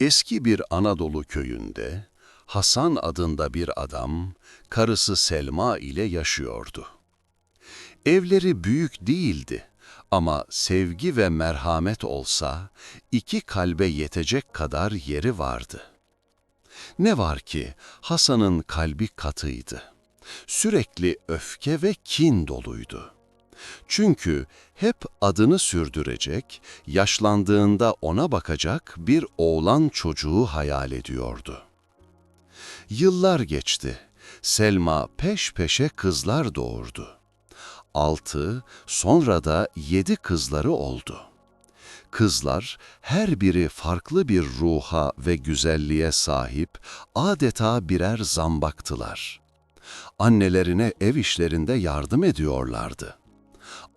Eski bir Anadolu köyünde Hasan adında bir adam karısı Selma ile yaşıyordu. Evleri büyük değildi ama sevgi ve merhamet olsa iki kalbe yetecek kadar yeri vardı. Ne var ki Hasan'ın kalbi katıydı. Sürekli öfke ve kin doluydu. Çünkü hep adını sürdürecek, yaşlandığında ona bakacak bir oğlan çocuğu hayal ediyordu. Yıllar geçti. Selma peş peşe kızlar doğurdu. Altı, sonra da yedi kızları oldu. Kızlar her biri farklı bir ruha ve güzelliğe sahip adeta birer zambaktılar. Annelerine ev işlerinde yardım ediyorlardı.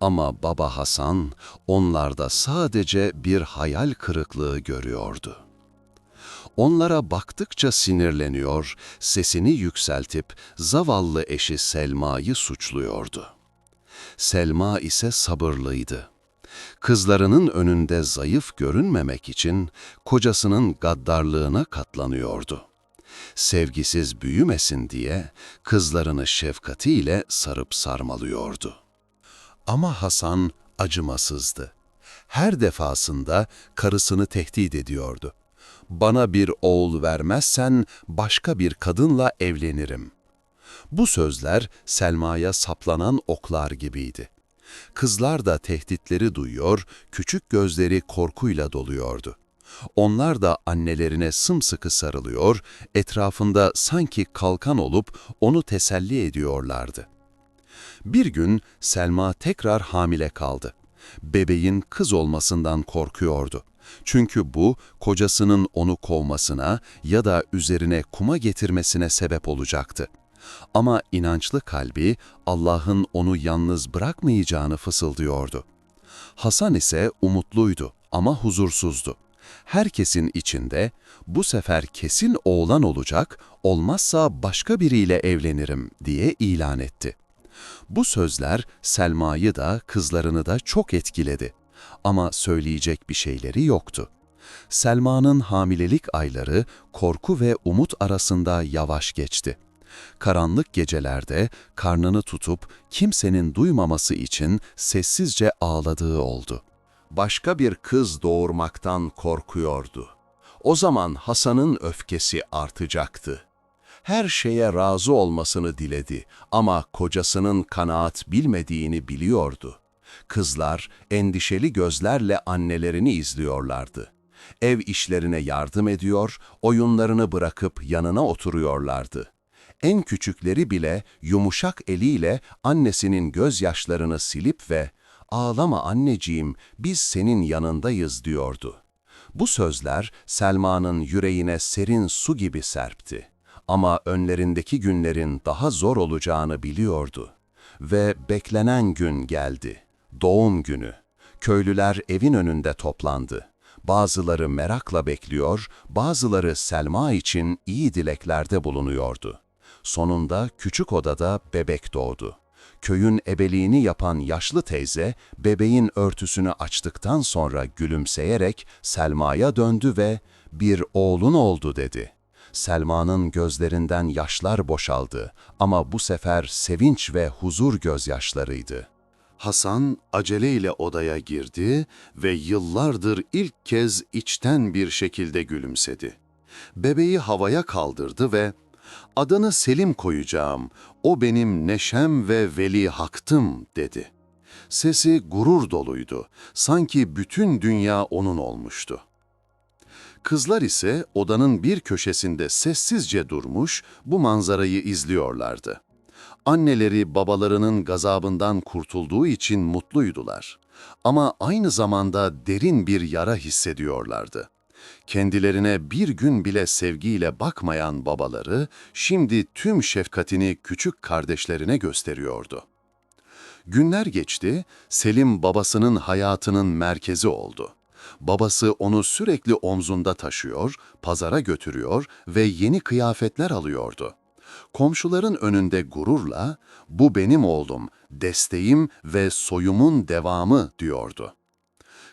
Ama baba Hasan onlarda sadece bir hayal kırıklığı görüyordu. Onlara baktıkça sinirleniyor, sesini yükseltip zavallı eşi Selma'yı suçluyordu. Selma ise sabırlıydı. Kızlarının önünde zayıf görünmemek için kocasının gaddarlığına katlanıyordu. Sevgisiz büyümesin diye kızlarını şefkatiyle sarıp sarmalıyordu. Ama Hasan acımasızdı. Her defasında karısını tehdit ediyordu. Bana bir oğul vermezsen başka bir kadınla evlenirim. Bu sözler Selma'ya saplanan oklar gibiydi. Kızlar da tehditleri duyuyor, küçük gözleri korkuyla doluyordu. Onlar da annelerine sımsıkı sarılıyor, etrafında sanki kalkan olup onu teselli ediyorlardı. Bir gün Selma tekrar hamile kaldı. Bebeğin kız olmasından korkuyordu. Çünkü bu kocasının onu kovmasına ya da üzerine kuma getirmesine sebep olacaktı. Ama inançlı kalbi Allah'ın onu yalnız bırakmayacağını fısıldıyordu. Hasan ise umutluydu ama huzursuzdu. Herkesin içinde bu sefer kesin oğlan olacak, olmazsa başka biriyle evlenirim diye ilan etti. Bu sözler Selma'yı da kızlarını da çok etkiledi. Ama söyleyecek bir şeyleri yoktu. Selma'nın hamilelik ayları korku ve umut arasında yavaş geçti. Karanlık gecelerde karnını tutup kimsenin duymaması için sessizce ağladığı oldu. Başka bir kız doğurmaktan korkuyordu. O zaman Hasan'ın öfkesi artacaktı her şeye razı olmasını diledi ama kocasının kanaat bilmediğini biliyordu. Kızlar endişeli gözlerle annelerini izliyorlardı. Ev işlerine yardım ediyor, oyunlarını bırakıp yanına oturuyorlardı. En küçükleri bile yumuşak eliyle annesinin gözyaşlarını silip ve ''Ağlama anneciğim, biz senin yanındayız.'' diyordu. Bu sözler Selma'nın yüreğine serin su gibi serpti. Ama önlerindeki günlerin daha zor olacağını biliyordu. Ve beklenen gün geldi. Doğum günü. Köylüler evin önünde toplandı. Bazıları merakla bekliyor, bazıları Selma için iyi dileklerde bulunuyordu. Sonunda küçük odada bebek doğdu. Köyün ebeliğini yapan yaşlı teyze, bebeğin örtüsünü açtıktan sonra gülümseyerek Selma'ya döndü ve ''Bir oğlun oldu.'' dedi. Selma'nın gözlerinden yaşlar boşaldı ama bu sefer sevinç ve huzur gözyaşlarıydı. Hasan aceleyle odaya girdi ve yıllardır ilk kez içten bir şekilde gülümsedi. Bebeği havaya kaldırdı ve ''Adını Selim koyacağım, o benim neşem ve veli haktım.'' dedi. Sesi gurur doluydu, sanki bütün dünya onun olmuştu. Kızlar ise odanın bir köşesinde sessizce durmuş bu manzarayı izliyorlardı. Anneleri babalarının gazabından kurtulduğu için mutluydular. Ama aynı zamanda derin bir yara hissediyorlardı. Kendilerine bir gün bile sevgiyle bakmayan babaları şimdi tüm şefkatini küçük kardeşlerine gösteriyordu. Günler geçti, Selim babasının hayatının merkezi oldu. Babası onu sürekli omzunda taşıyor, pazara götürüyor ve yeni kıyafetler alıyordu. Komşuların önünde gururla, bu benim oğlum, desteğim ve soyumun devamı diyordu.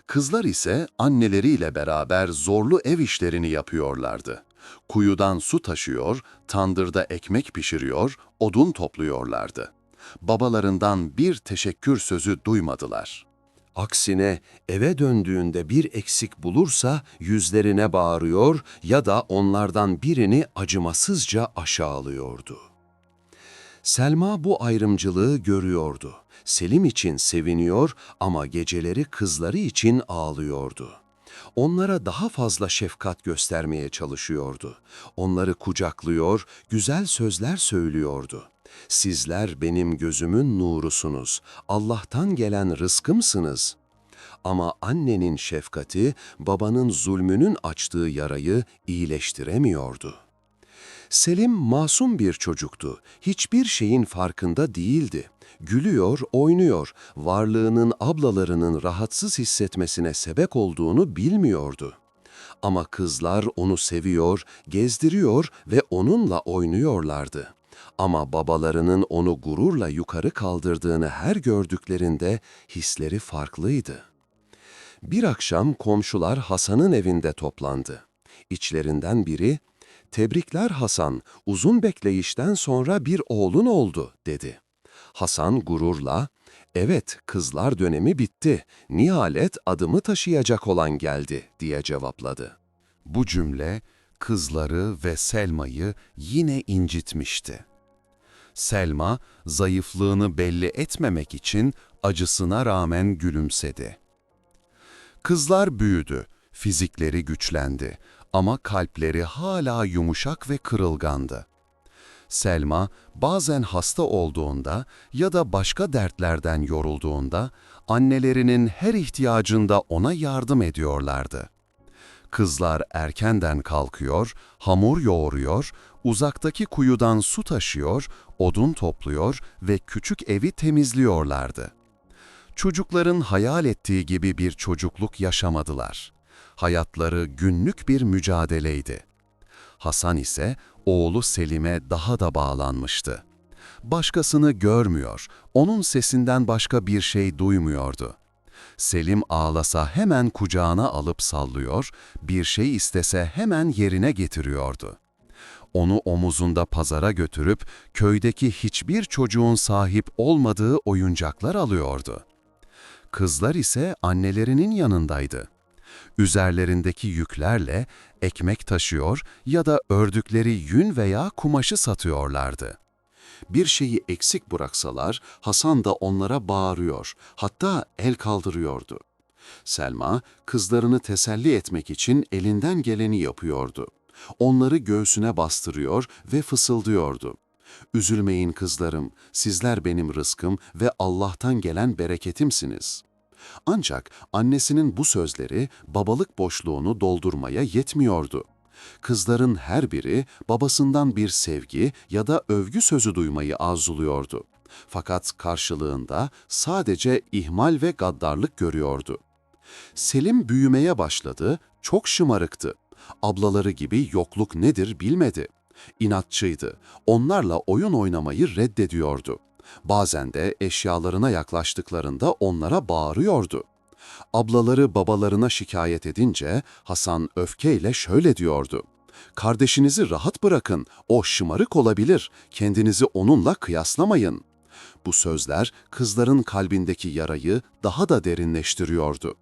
Kızlar ise anneleriyle beraber zorlu ev işlerini yapıyorlardı. Kuyudan su taşıyor, tandırda ekmek pişiriyor, odun topluyorlardı. Babalarından bir teşekkür sözü duymadılar. Aksine eve döndüğünde bir eksik bulursa yüzlerine bağırıyor ya da onlardan birini acımasızca aşağılıyordu. Selma bu ayrımcılığı görüyordu. Selim için seviniyor ama geceleri kızları için ağlıyordu. Onlara daha fazla şefkat göstermeye çalışıyordu. Onları kucaklıyor, güzel sözler söylüyordu. Sizler benim gözümün nurusunuz, Allah'tan gelen rızkımsınız. Ama annenin şefkati, babanın zulmünün açtığı yarayı iyileştiremiyordu. Selim masum bir çocuktu. Hiçbir şeyin farkında değildi. Gülüyor, oynuyor. Varlığının ablalarının rahatsız hissetmesine sebep olduğunu bilmiyordu. Ama kızlar onu seviyor, gezdiriyor ve onunla oynuyorlardı. Ama babalarının onu gururla yukarı kaldırdığını her gördüklerinde hisleri farklıydı. Bir akşam komşular Hasan'ın evinde toplandı. İçlerinden biri, "Tebrikler Hasan, uzun bekleyişten sonra bir oğlun oldu." dedi. Hasan gururla, "Evet, kızlar dönemi bitti. Nihalet adımı taşıyacak olan geldi." diye cevapladı. Bu cümle kızları ve Selma'yı yine incitmişti. Selma, zayıflığını belli etmemek için acısına rağmen gülümsedi. Kızlar büyüdü, fizikleri güçlendi ama kalpleri hala yumuşak ve kırılgandı. Selma bazen hasta olduğunda ya da başka dertlerden yorulduğunda annelerinin her ihtiyacında ona yardım ediyorlardı. Kızlar erkenden kalkıyor, hamur yoğuruyor, uzaktaki kuyudan su taşıyor, odun topluyor ve küçük evi temizliyorlardı. Çocukların hayal ettiği gibi bir çocukluk yaşamadılar. Hayatları günlük bir mücadeleydi. Hasan ise oğlu Selim'e daha da bağlanmıştı. Başkasını görmüyor, onun sesinden başka bir şey duymuyordu. Selim ağlasa hemen kucağına alıp sallıyor, bir şey istese hemen yerine getiriyordu. Onu omuzunda pazara götürüp köydeki hiçbir çocuğun sahip olmadığı oyuncaklar alıyordu. Kızlar ise annelerinin yanındaydı. Üzerlerindeki yüklerle ekmek taşıyor ya da ördükleri yün veya kumaşı satıyorlardı. Bir şeyi eksik bıraksalar Hasan da onlara bağırıyor, hatta el kaldırıyordu. Selma kızlarını teselli etmek için elinden geleni yapıyordu. Onları göğsüne bastırıyor ve fısıldıyordu. Üzülmeyin kızlarım, sizler benim rızkım ve Allah'tan gelen bereketimsiniz. Ancak annesinin bu sözleri babalık boşluğunu doldurmaya yetmiyordu. Kızların her biri babasından bir sevgi ya da övgü sözü duymayı arzuluyordu. Fakat karşılığında sadece ihmal ve gaddarlık görüyordu. Selim büyümeye başladı, çok şımarıktı. Ablaları gibi yokluk nedir bilmedi. İnatçıydı, onlarla oyun oynamayı reddediyordu. Bazen de eşyalarına yaklaştıklarında onlara bağırıyordu. Ablaları babalarına şikayet edince Hasan öfkeyle şöyle diyordu. Kardeşinizi rahat bırakın, o şımarık olabilir, kendinizi onunla kıyaslamayın. Bu sözler kızların kalbindeki yarayı daha da derinleştiriyordu.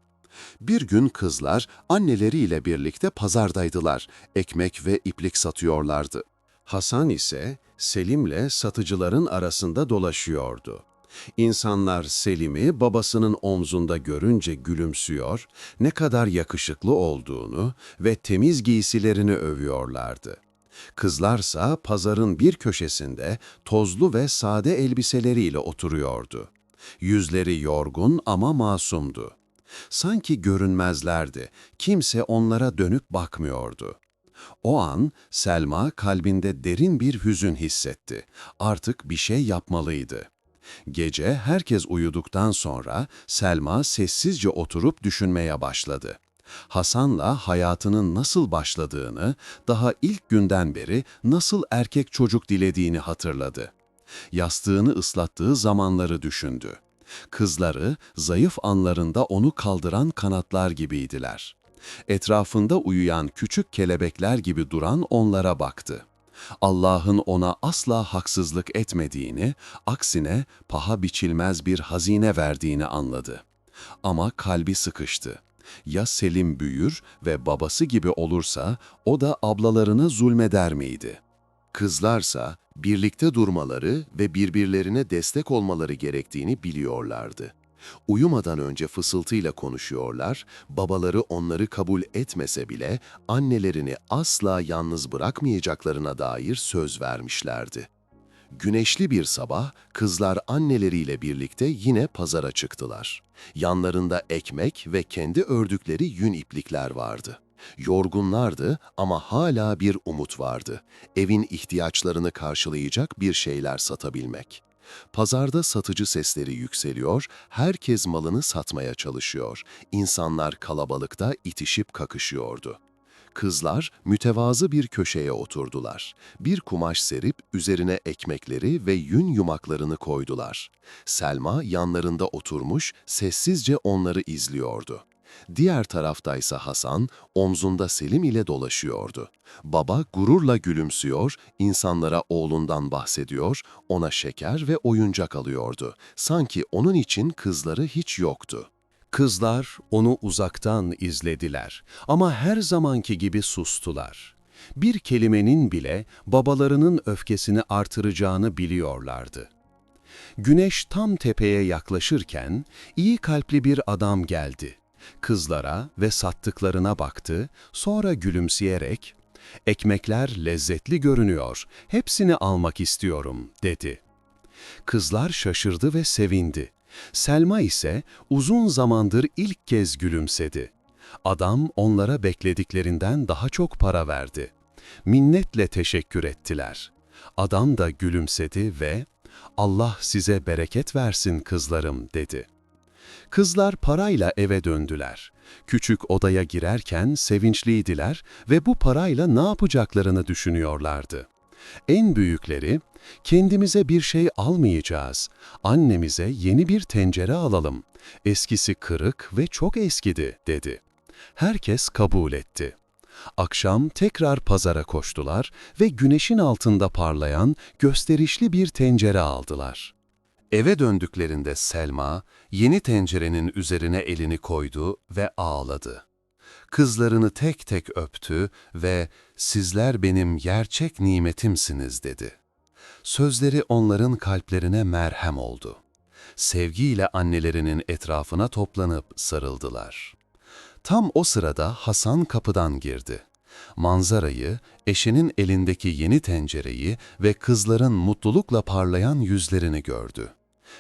Bir gün kızlar anneleriyle birlikte pazardaydılar, ekmek ve iplik satıyorlardı. Hasan ise Selim'le satıcıların arasında dolaşıyordu. İnsanlar Selim'i babasının omzunda görünce gülümsüyor, ne kadar yakışıklı olduğunu ve temiz giysilerini övüyorlardı. Kızlarsa pazarın bir köşesinde tozlu ve sade elbiseleriyle oturuyordu. Yüzleri yorgun ama masumdu. Sanki görünmezlerdi, kimse onlara dönüp bakmıyordu. O an Selma kalbinde derin bir hüzün hissetti. Artık bir şey yapmalıydı. Gece herkes uyuduktan sonra Selma sessizce oturup düşünmeye başladı. Hasan'la hayatının nasıl başladığını, daha ilk günden beri nasıl erkek çocuk dilediğini hatırladı. Yastığını ıslattığı zamanları düşündü. Kızları zayıf anlarında onu kaldıran kanatlar gibiydiler. Etrafında uyuyan küçük kelebekler gibi duran onlara baktı. Allah'ın ona asla haksızlık etmediğini, aksine paha biçilmez bir hazine verdiğini anladı. Ama kalbi sıkıştı. Ya Selim büyür ve babası gibi olursa o da ablalarına zulmeder miydi? Kızlarsa birlikte durmaları ve birbirlerine destek olmaları gerektiğini biliyorlardı. Uyumadan önce fısıltıyla konuşuyorlar, babaları onları kabul etmese bile annelerini asla yalnız bırakmayacaklarına dair söz vermişlerdi. Güneşli bir sabah kızlar anneleriyle birlikte yine pazara çıktılar. Yanlarında ekmek ve kendi ördükleri yün iplikler vardı. Yorgunlardı ama hala bir umut vardı. Evin ihtiyaçlarını karşılayacak bir şeyler satabilmek. Pazarda satıcı sesleri yükseliyor, herkes malını satmaya çalışıyor. İnsanlar kalabalıkta itişip kakışıyordu. Kızlar mütevazı bir köşeye oturdular. Bir kumaş serip üzerine ekmekleri ve yün yumaklarını koydular. Selma yanlarında oturmuş sessizce onları izliyordu. Diğer taraftaysa Hasan omzunda Selim ile dolaşıyordu. Baba gururla gülümsüyor, insanlara oğlundan bahsediyor, ona şeker ve oyuncak alıyordu. Sanki onun için kızları hiç yoktu. Kızlar onu uzaktan izlediler ama her zamanki gibi sustular. Bir kelimenin bile babalarının öfkesini artıracağını biliyorlardı. Güneş tam tepeye yaklaşırken iyi kalpli bir adam geldi. Kızlara ve sattıklarına baktı, sonra gülümseyerek, ''Ekmekler lezzetli görünüyor, hepsini almak istiyorum.'' dedi. Kızlar şaşırdı ve sevindi. Selma ise uzun zamandır ilk kez gülümsedi. Adam onlara beklediklerinden daha çok para verdi. Minnetle teşekkür ettiler. Adam da gülümsedi ve ''Allah size bereket versin kızlarım.'' dedi. Kızlar parayla eve döndüler. Küçük odaya girerken sevinçliydiler ve bu parayla ne yapacaklarını düşünüyorlardı. En büyükleri, kendimize bir şey almayacağız, annemize yeni bir tencere alalım. Eskisi kırık ve çok eskidi, dedi. Herkes kabul etti. Akşam tekrar pazara koştular ve güneşin altında parlayan gösterişli bir tencere aldılar. Eve döndüklerinde Selma, yeni tencerenin üzerine elini koydu ve ağladı. Kızlarını tek tek öptü ve sizler benim gerçek nimetimsiniz dedi. Sözleri onların kalplerine merhem oldu. Sevgiyle annelerinin etrafına toplanıp sarıldılar. Tam o sırada Hasan kapıdan girdi. Manzarayı, eşinin elindeki yeni tencereyi ve kızların mutlulukla parlayan yüzlerini gördü.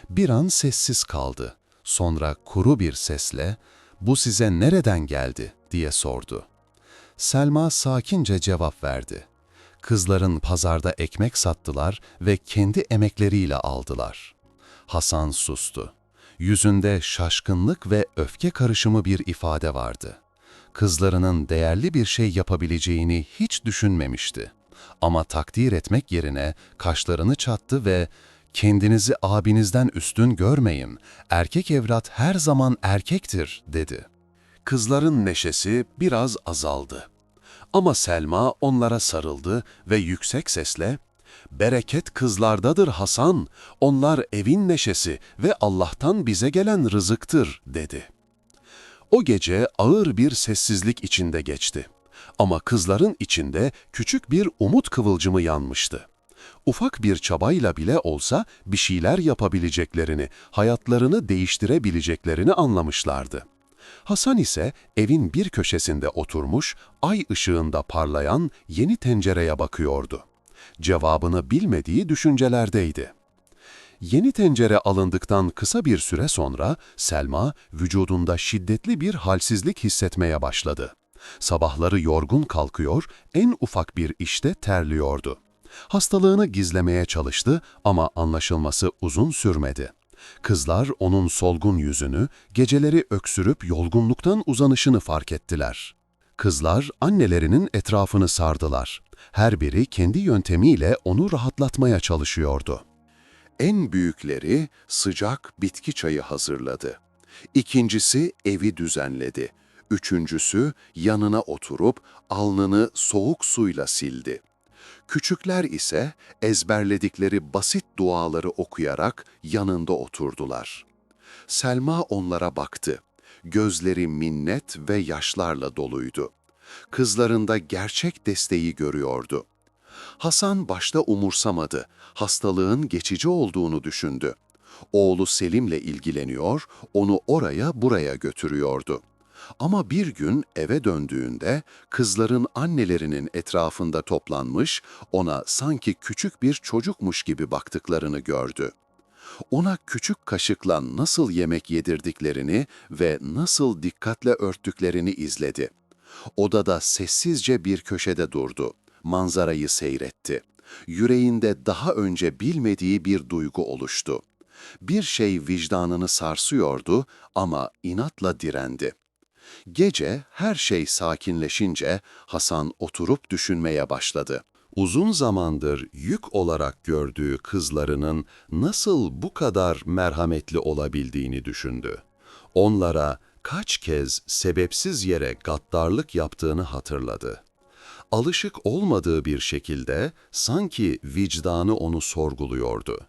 Bir an sessiz kaldı. Sonra kuru bir sesle, ''Bu size nereden geldi?'' diye sordu. Selma sakince cevap verdi. Kızların pazarda ekmek sattılar ve kendi emekleriyle aldılar. Hasan sustu. Yüzünde şaşkınlık ve öfke karışımı bir ifade vardı. Kızlarının değerli bir şey yapabileceğini hiç düşünmemişti. Ama takdir etmek yerine kaşlarını çattı ve kendinizi abinizden üstün görmeyin, erkek evlat her zaman erkektir, dedi. Kızların neşesi biraz azaldı. Ama Selma onlara sarıldı ve yüksek sesle, ''Bereket kızlardadır Hasan, onlar evin neşesi ve Allah'tan bize gelen rızıktır.'' dedi. O gece ağır bir sessizlik içinde geçti. Ama kızların içinde küçük bir umut kıvılcımı yanmıştı ufak bir çabayla bile olsa bir şeyler yapabileceklerini, hayatlarını değiştirebileceklerini anlamışlardı. Hasan ise evin bir köşesinde oturmuş, ay ışığında parlayan yeni tencereye bakıyordu. Cevabını bilmediği düşüncelerdeydi. Yeni tencere alındıktan kısa bir süre sonra Selma vücudunda şiddetli bir halsizlik hissetmeye başladı. Sabahları yorgun kalkıyor, en ufak bir işte terliyordu. Hastalığını gizlemeye çalıştı ama anlaşılması uzun sürmedi. Kızlar onun solgun yüzünü, geceleri öksürüp yorgunluktan uzanışını fark ettiler. Kızlar annelerinin etrafını sardılar. Her biri kendi yöntemiyle onu rahatlatmaya çalışıyordu. En büyükleri sıcak bitki çayı hazırladı. İkincisi evi düzenledi. Üçüncüsü yanına oturup alnını soğuk suyla sildi. Küçükler ise ezberledikleri basit duaları okuyarak yanında oturdular. Selma onlara baktı. Gözleri minnet ve yaşlarla doluydu. Kızlarında gerçek desteği görüyordu. Hasan başta umursamadı, hastalığın geçici olduğunu düşündü. Oğlu Selim'le ilgileniyor, onu oraya buraya götürüyordu. Ama bir gün eve döndüğünde kızların annelerinin etrafında toplanmış, ona sanki küçük bir çocukmuş gibi baktıklarını gördü. Ona küçük kaşıkla nasıl yemek yedirdiklerini ve nasıl dikkatle örttüklerini izledi. Odada sessizce bir köşede durdu. Manzarayı seyretti. Yüreğinde daha önce bilmediği bir duygu oluştu. Bir şey vicdanını sarsıyordu ama inatla direndi. Gece her şey sakinleşince Hasan oturup düşünmeye başladı. Uzun zamandır yük olarak gördüğü kızlarının nasıl bu kadar merhametli olabildiğini düşündü. Onlara kaç kez sebepsiz yere gaddarlık yaptığını hatırladı. Alışık olmadığı bir şekilde sanki vicdanı onu sorguluyordu.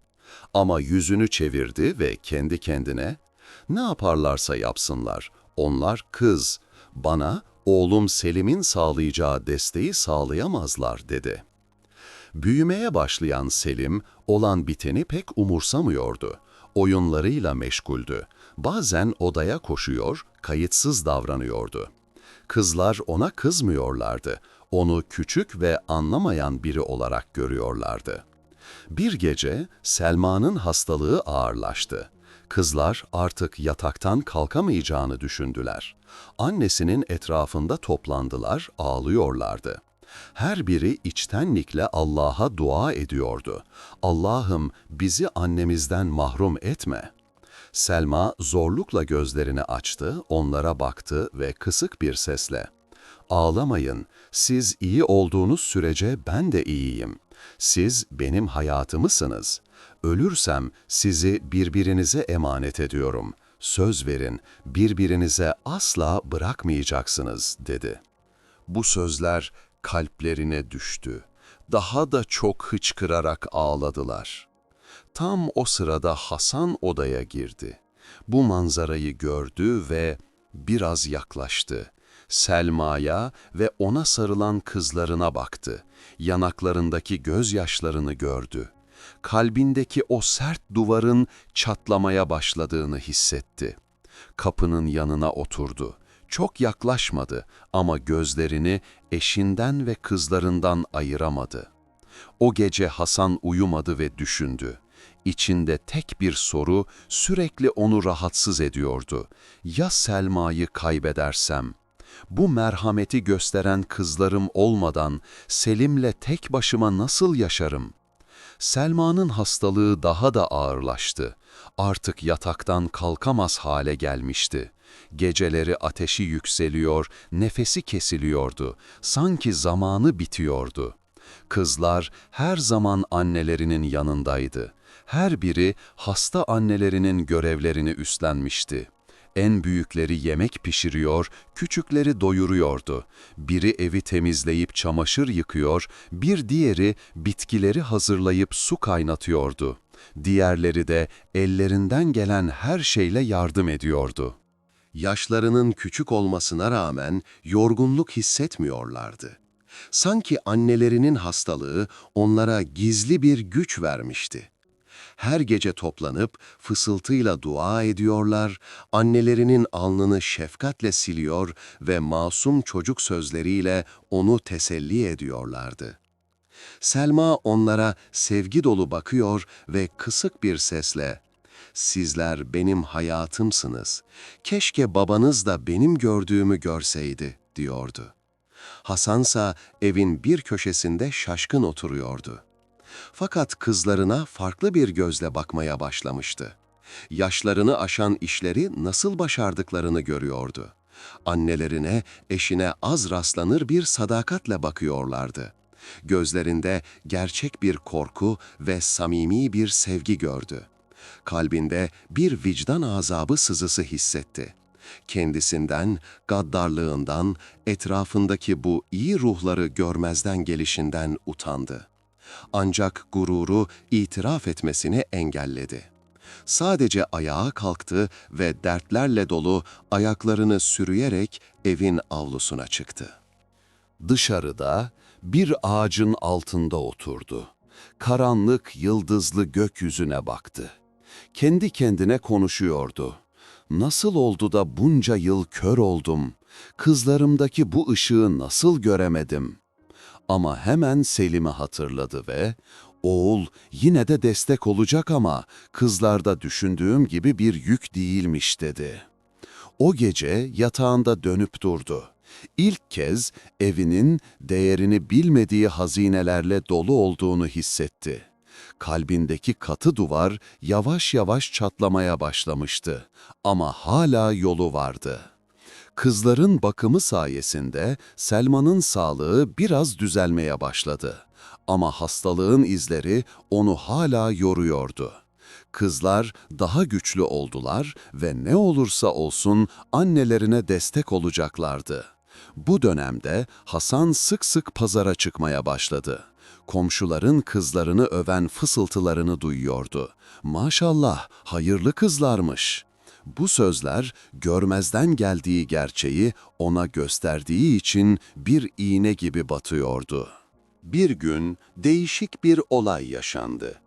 Ama yüzünü çevirdi ve kendi kendine, ne yaparlarsa yapsınlar, onlar kız, bana oğlum Selim'in sağlayacağı desteği sağlayamazlar dedi. Büyümeye başlayan Selim, olan biteni pek umursamıyordu. Oyunlarıyla meşguldü. Bazen odaya koşuyor, kayıtsız davranıyordu. Kızlar ona kızmıyorlardı. Onu küçük ve anlamayan biri olarak görüyorlardı. Bir gece Selma'nın hastalığı ağırlaştı. Kızlar artık yataktan kalkamayacağını düşündüler. Annesinin etrafında toplandılar, ağlıyorlardı. Her biri içtenlikle Allah'a dua ediyordu. Allah'ım bizi annemizden mahrum etme. Selma zorlukla gözlerini açtı, onlara baktı ve kısık bir sesle Ağlamayın, siz iyi olduğunuz sürece ben de iyiyim. Siz benim hayatımısınız. Ölürsem sizi birbirinize emanet ediyorum. Söz verin, birbirinize asla bırakmayacaksınız, dedi. Bu sözler kalplerine düştü. Daha da çok hıçkırarak ağladılar. Tam o sırada Hasan odaya girdi. Bu manzarayı gördü ve biraz yaklaştı. Selma'ya ve ona sarılan kızlarına baktı. Yanaklarındaki gözyaşlarını gördü. Kalbindeki o sert duvarın çatlamaya başladığını hissetti. Kapının yanına oturdu. Çok yaklaşmadı ama gözlerini eşinden ve kızlarından ayıramadı. O gece Hasan uyumadı ve düşündü. İçinde tek bir soru sürekli onu rahatsız ediyordu. Ya Selma'yı kaybedersem? Bu merhameti gösteren kızlarım olmadan Selim'le tek başıma nasıl yaşarım? Selma'nın hastalığı daha da ağırlaştı. Artık yataktan kalkamaz hale gelmişti. Geceleri ateşi yükseliyor, nefesi kesiliyordu. Sanki zamanı bitiyordu. Kızlar her zaman annelerinin yanındaydı. Her biri hasta annelerinin görevlerini üstlenmişti. En büyükleri yemek pişiriyor, küçükleri doyuruyordu. Biri evi temizleyip çamaşır yıkıyor, bir diğeri bitkileri hazırlayıp su kaynatıyordu. Diğerleri de ellerinden gelen her şeyle yardım ediyordu. Yaşlarının küçük olmasına rağmen yorgunluk hissetmiyorlardı. Sanki annelerinin hastalığı onlara gizli bir güç vermişti her gece toplanıp fısıltıyla dua ediyorlar, annelerinin alnını şefkatle siliyor ve masum çocuk sözleriyle onu teselli ediyorlardı. Selma onlara sevgi dolu bakıyor ve kısık bir sesle, ''Sizler benim hayatımsınız. Keşke babanız da benim gördüğümü görseydi.'' diyordu. Hasansa evin bir köşesinde şaşkın oturuyordu. Fakat kızlarına farklı bir gözle bakmaya başlamıştı. Yaşlarını aşan işleri nasıl başardıklarını görüyordu. Annelerine, eşine az rastlanır bir sadakatle bakıyorlardı. Gözlerinde gerçek bir korku ve samimi bir sevgi gördü. Kalbinde bir vicdan azabı sızısı hissetti. Kendisinden, gaddarlığından, etrafındaki bu iyi ruhları görmezden gelişinden utandı. Ancak gururu itiraf etmesini engelledi. Sadece ayağa kalktı ve dertlerle dolu ayaklarını sürüyerek evin avlusuna çıktı. Dışarıda bir ağacın altında oturdu. Karanlık, yıldızlı gökyüzüne baktı. Kendi kendine konuşuyordu. Nasıl oldu da bunca yıl kör oldum? Kızlarımdaki bu ışığı nasıl göremedim? Ama hemen Selim'i hatırladı ve oğul yine de destek olacak ama kızlarda düşündüğüm gibi bir yük değilmiş dedi. O gece yatağında dönüp durdu. İlk kez evinin değerini bilmediği hazinelerle dolu olduğunu hissetti. Kalbindeki katı duvar yavaş yavaş çatlamaya başlamıştı ama hala yolu vardı. Kızların bakımı sayesinde Selma'nın sağlığı biraz düzelmeye başladı. Ama hastalığın izleri onu hala yoruyordu. Kızlar daha güçlü oldular ve ne olursa olsun annelerine destek olacaklardı. Bu dönemde Hasan sık sık pazara çıkmaya başladı. Komşuların kızlarını öven fısıltılarını duyuyordu. Maşallah, hayırlı kızlarmış. Bu sözler görmezden geldiği gerçeği ona gösterdiği için bir iğne gibi batıyordu. Bir gün değişik bir olay yaşandı.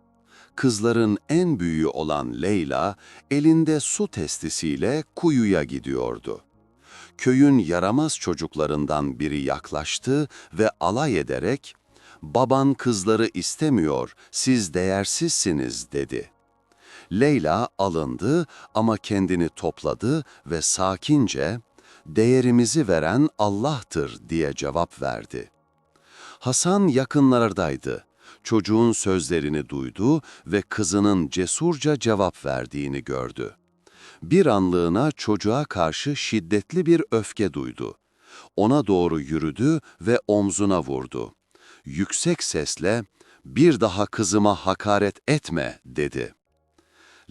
Kızların en büyüğü olan Leyla elinde su testisiyle kuyuya gidiyordu. Köyün yaramaz çocuklarından biri yaklaştı ve alay ederek "Baban kızları istemiyor, siz değersizsiniz." dedi. Leyla alındı ama kendini topladı ve sakince "Değerimizi veren Allah'tır." diye cevap verdi. Hasan yakınlardaydı. Çocuğun sözlerini duydu ve kızının cesurca cevap verdiğini gördü. Bir anlığına çocuğa karşı şiddetli bir öfke duydu. Ona doğru yürüdü ve omzuna vurdu. Yüksek sesle, "Bir daha kızıma hakaret etme." dedi.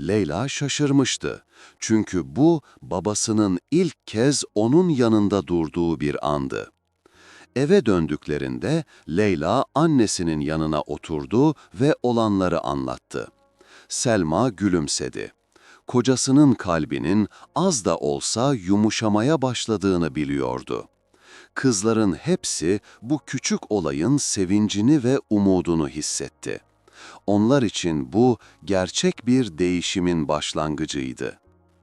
Leyla şaşırmıştı. Çünkü bu babasının ilk kez onun yanında durduğu bir andı. Eve döndüklerinde Leyla annesinin yanına oturdu ve olanları anlattı. Selma gülümsedi. Kocasının kalbinin az da olsa yumuşamaya başladığını biliyordu. Kızların hepsi bu küçük olayın sevincini ve umudunu hissetti. Onlar için bu gerçek bir değişimin başlangıcıydı.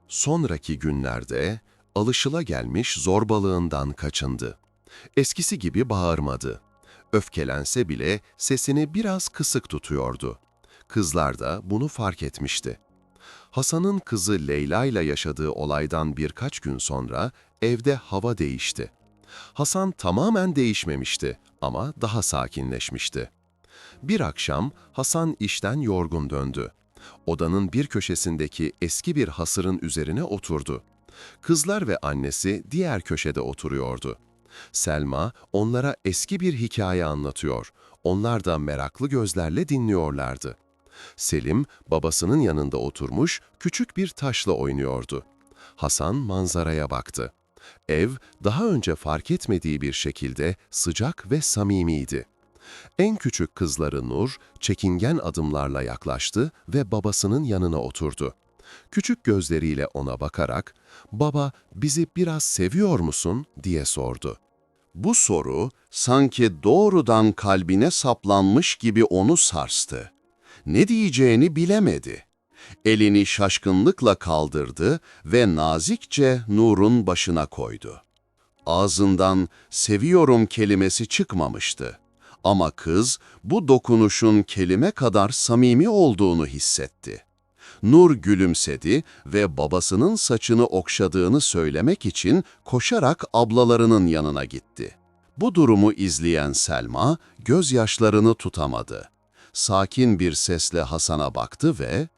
Sonraki günlerde alışılagelmiş zorbalığından kaçındı. Eskisi gibi bağırmadı. Öfkelense bile sesini biraz kısık tutuyordu. Kızlar da bunu fark etmişti. Hasan'ın kızı Leyla ile yaşadığı olaydan birkaç gün sonra evde hava değişti. Hasan tamamen değişmemişti ama daha sakinleşmişti. Bir akşam Hasan işten yorgun döndü. Odanın bir köşesindeki eski bir hasırın üzerine oturdu. Kızlar ve annesi diğer köşede oturuyordu. Selma onlara eski bir hikaye anlatıyor. Onlar da meraklı gözlerle dinliyorlardı. Selim babasının yanında oturmuş küçük bir taşla oynuyordu. Hasan manzaraya baktı. Ev daha önce fark etmediği bir şekilde sıcak ve samimiydi. En küçük kızları Nur, çekingen adımlarla yaklaştı ve babasının yanına oturdu. Küçük gözleriyle ona bakarak, ''Baba, bizi biraz seviyor musun?'' diye sordu. Bu soru sanki doğrudan kalbine saplanmış gibi onu sarstı. Ne diyeceğini bilemedi. Elini şaşkınlıkla kaldırdı ve nazikçe Nur'un başına koydu. Ağzından seviyorum kelimesi çıkmamıştı. Ama kız bu dokunuşun kelime kadar samimi olduğunu hissetti. Nur gülümsedi ve babasının saçını okşadığını söylemek için koşarak ablalarının yanına gitti. Bu durumu izleyen Selma gözyaşlarını tutamadı. Sakin bir sesle Hasan'a baktı ve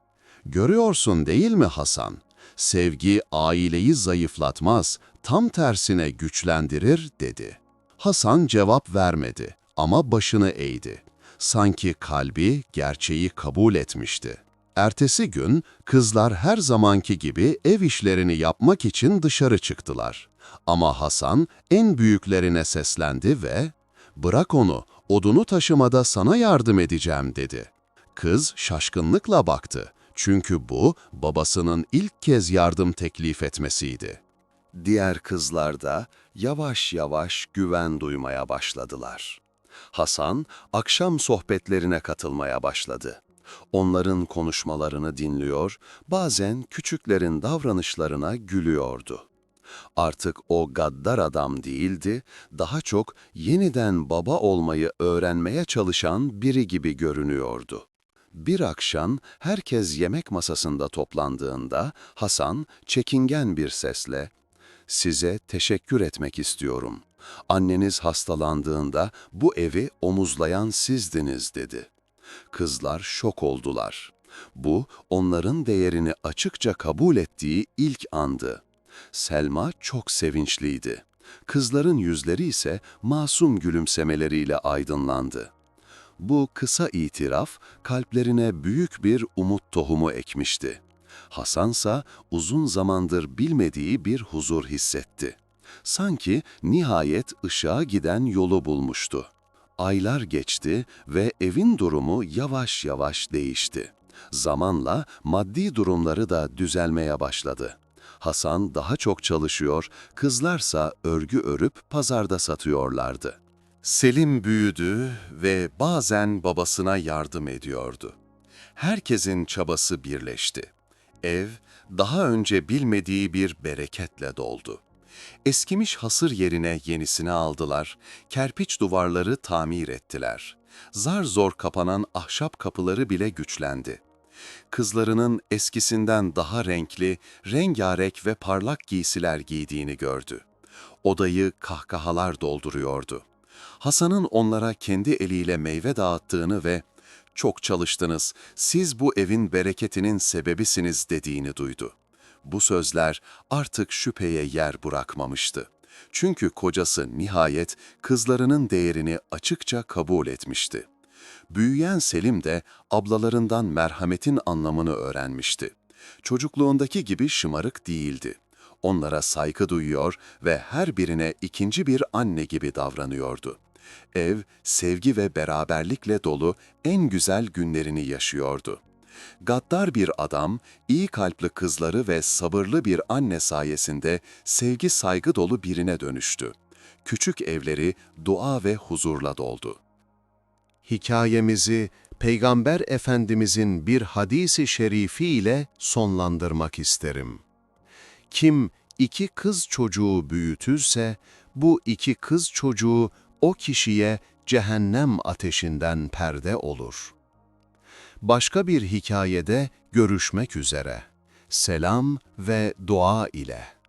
"Görüyorsun değil mi Hasan? Sevgi aileyi zayıflatmaz, tam tersine güçlendirir." dedi. Hasan cevap vermedi ama başını eğdi. Sanki kalbi gerçeği kabul etmişti. Ertesi gün kızlar her zamanki gibi ev işlerini yapmak için dışarı çıktılar. Ama Hasan en büyüklerine seslendi ve ''Bırak onu, odunu taşımada sana yardım edeceğim.'' dedi. Kız şaşkınlıkla baktı. Çünkü bu babasının ilk kez yardım teklif etmesiydi. Diğer kızlar da yavaş yavaş güven duymaya başladılar. Hasan akşam sohbetlerine katılmaya başladı. Onların konuşmalarını dinliyor, bazen küçüklerin davranışlarına gülüyordu. Artık o gaddar adam değildi, daha çok yeniden baba olmayı öğrenmeye çalışan biri gibi görünüyordu. Bir akşam herkes yemek masasında toplandığında Hasan çekingen bir sesle "Size teşekkür etmek istiyorum. Anneniz hastalandığında bu evi omuzlayan sizdiniz." dedi. Kızlar şok oldular. Bu onların değerini açıkça kabul ettiği ilk andı. Selma çok sevinçliydi. Kızların yüzleri ise masum gülümsemeleriyle aydınlandı. Bu kısa itiraf kalplerine büyük bir umut tohumu ekmişti. Hasansa uzun zamandır bilmediği bir huzur hissetti. Sanki nihayet ışığa giden yolu bulmuştu. Aylar geçti ve evin durumu yavaş yavaş değişti. Zamanla maddi durumları da düzelmeye başladı. Hasan daha çok çalışıyor, kızlarsa örgü örüp pazarda satıyorlardı. Selim büyüdü ve bazen babasına yardım ediyordu. Herkesin çabası birleşti. Ev daha önce bilmediği bir bereketle doldu. Eskimiş hasır yerine yenisini aldılar, kerpiç duvarları tamir ettiler. Zar zor kapanan ahşap kapıları bile güçlendi. Kızlarının eskisinden daha renkli, rengarenk ve parlak giysiler giydiğini gördü. Odayı kahkahalar dolduruyordu. Hasan'ın onlara kendi eliyle meyve dağıttığını ve ''Çok çalıştınız, siz bu evin bereketinin sebebisiniz.'' dediğini duydu. Bu sözler artık şüpheye yer bırakmamıştı. Çünkü kocası nihayet kızlarının değerini açıkça kabul etmişti. Büyüyen Selim de ablalarından merhametin anlamını öğrenmişti. Çocukluğundaki gibi şımarık değildi. Onlara saygı duyuyor ve her birine ikinci bir anne gibi davranıyordu. Ev, sevgi ve beraberlikle dolu en güzel günlerini yaşıyordu. Gaddar bir adam, iyi kalpli kızları ve sabırlı bir anne sayesinde sevgi saygı dolu birine dönüştü. Küçük evleri dua ve huzurla doldu. Hikayemizi Peygamber Efendimizin bir hadisi şerifi ile sonlandırmak isterim. Kim iki kız çocuğu büyütürse, bu iki kız çocuğu o kişiye cehennem ateşinden perde olur. Başka bir hikayede görüşmek üzere. Selam ve dua ile.